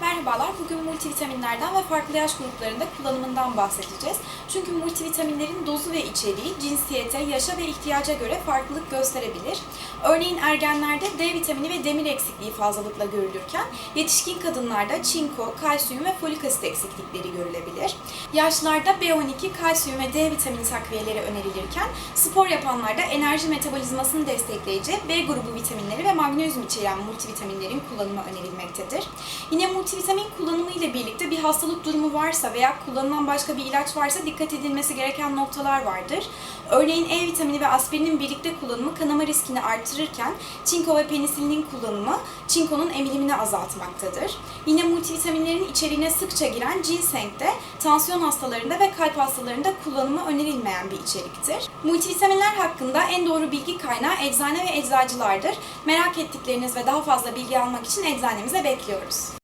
Merhabalar, bugün multivitaminlerden ve farklı yaş gruplarında kullanımından bahsedeceğiz. Çünkü multivitaminlerin dozu ve içeriği cinsiyete, yaşa ve ihtiyaca göre farklılık gösterebilir. Örneğin ergenlerde D vitamini ve demir eksikliği fazlalıkla görülürken yetişkin kadınlarda çinko, kalsiyum ve folik asit eksiklikleri görülebilir. Yaşlarda B12, kalsiyum ve D vitamini takviyeleri önerilirken spor yapanlarda enerji metabolizmasını destekleyici B grubu vitaminleri ve magnezyum içeren multivitaminlerin kullanımı önerilmektedir. Yine multivitamin kullanımı ile birlikte bir hastalık durumu varsa veya kullanılan başka bir ilaç varsa dikkat edilmesi gereken noktalar vardır. Örneğin E vitamini ve aspirinin birlikte kullanımı kanama riskini artırırken çinko ve penisilinin kullanımı çinkonun emilimini azaltmaktadır. Yine multivitaminlerin içeriğine sıkça giren ginseng de tansiyon hastalarında ve kalp hastalarında kullanımı önerilmeyen bir içeriktir. Multivitaminler hakkında en doğru bilgi kaynağı eczane ve eczacılardır. Merak ettikleriniz ve daha fazla bilgi almak için eczanemize bekliyoruz.